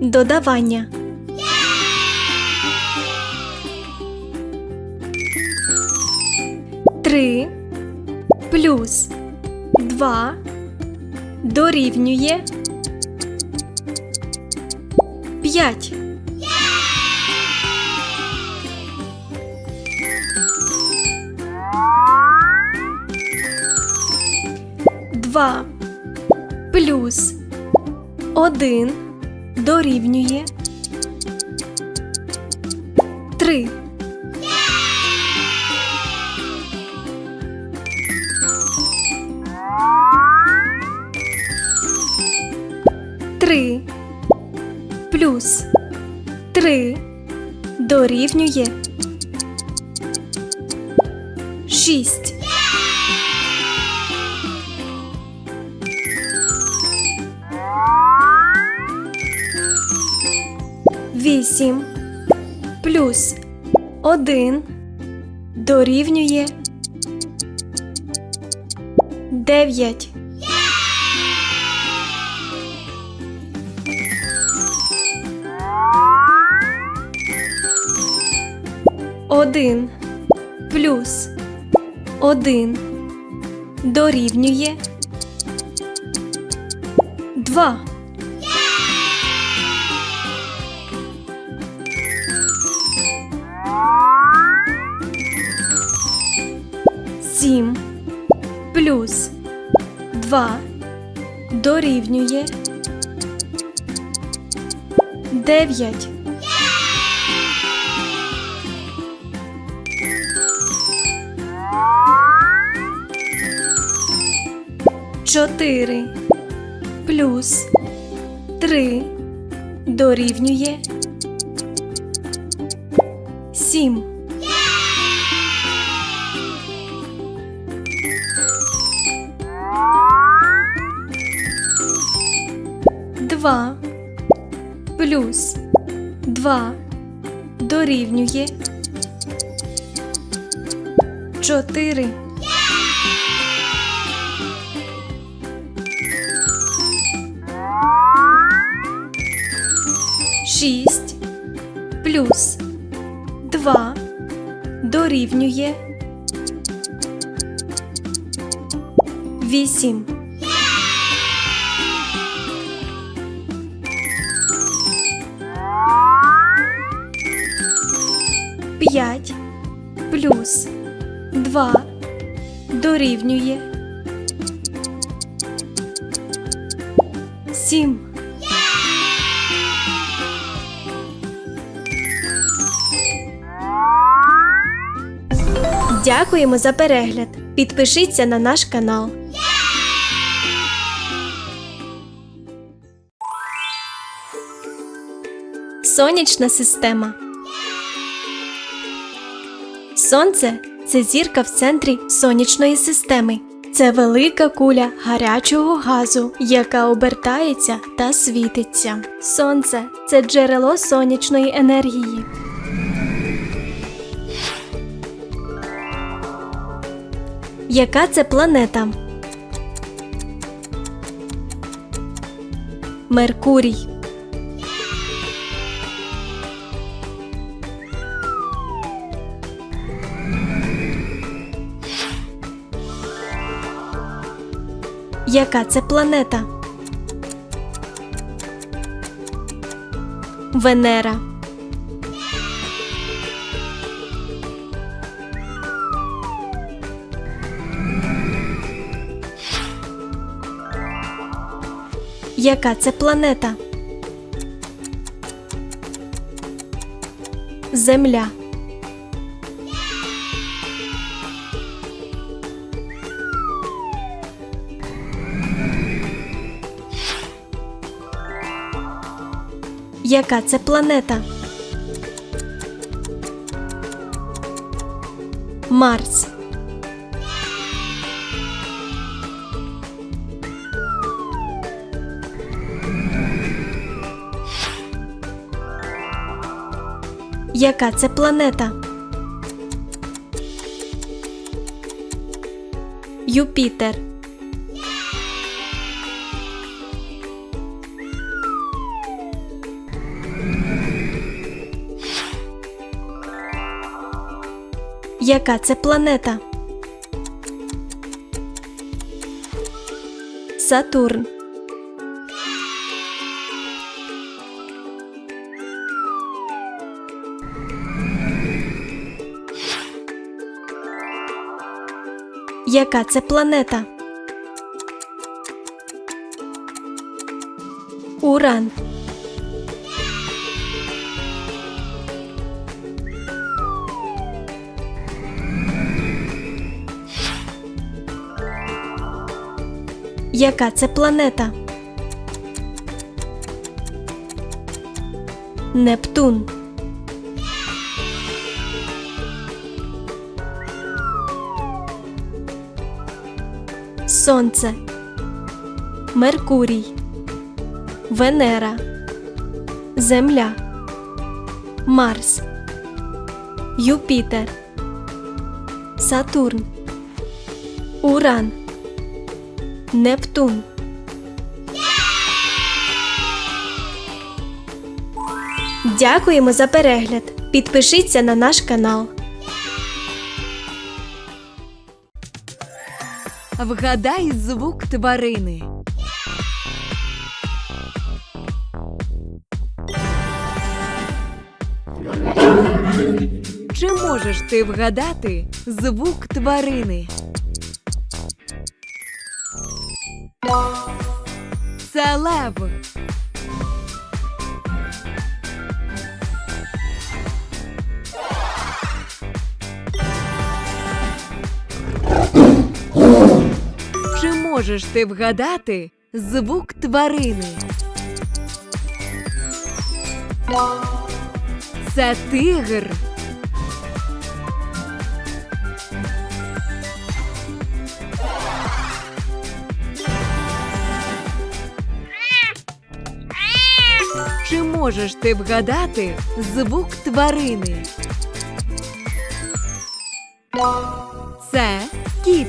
Додавання. Три плюс два дорівнює п'ять. Два плюс один дорівнює три. Три плюс три дорівнює шість. Вісім плюс один дорівнює дев'ять. Один плюс один дорівнює два. Сім плюс два дорівнює дев'ять. Чотири плюс три дорівнює сім. Два плюс два дорівнює чотири. Шість плюс два дорівнює вісім. П'ять плюс два дорівнює сім. Дякуємо за перегляд. Підпишіться на наш канал. Сонячна система. Сонце це зірка в центрі сонячної системи. Це велика куля гарячого газу, яка обертається та світиться. Сонце це джерело сонячної енергії. Яка це планета? Меркурій. Яка це планета? Венера. Яка це планета? Земля. Яка це планета? Марс. Яка це планета? Юпітер. Яка це планета? Сатурн. Яка це планета? Уран. Яка це планета? Нептун. Сонце. Меркурій. Венера. Земля. Марс. Юпітер. Сатурн. Уран. Нептун. Дякуємо за перегляд. Підпишіться на наш канал. Вгадай звук тварини. Чи можеш ти вгадати звук тварини? Це. Чи можеш ти вгадати звук тварини? Це тигр. Чи можеш ти вгадати звук тварини? Це кіт.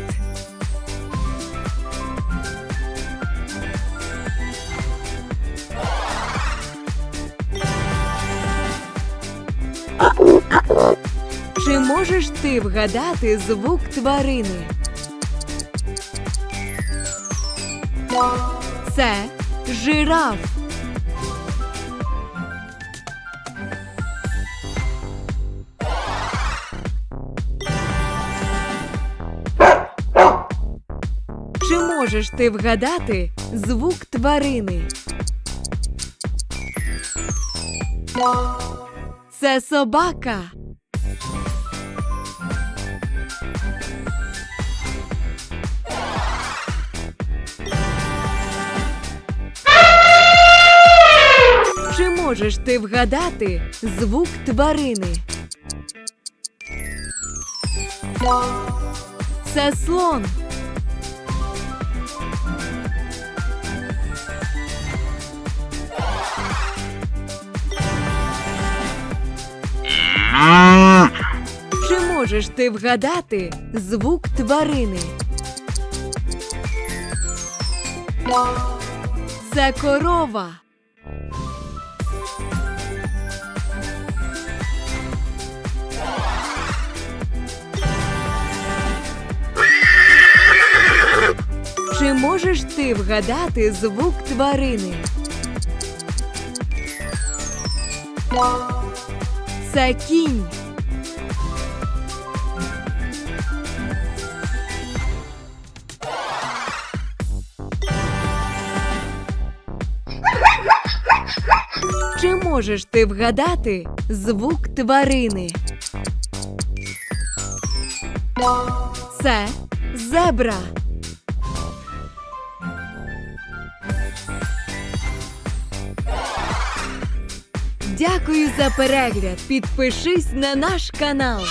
Чи можеш ти вгадати звук тварини? Це жираф. Можеш ти вгадати звук тварини? Це собака. Чи можеш ти вгадати звук тварини? Це слон. Можеш ти вгадати звук тварини? Це корова. Чи можеш ти вгадати звук тварини? Це кінь. Можеш ти вгадати звук тварини? Це зебра. Дякую за перегляд. Підпишись на наш канал.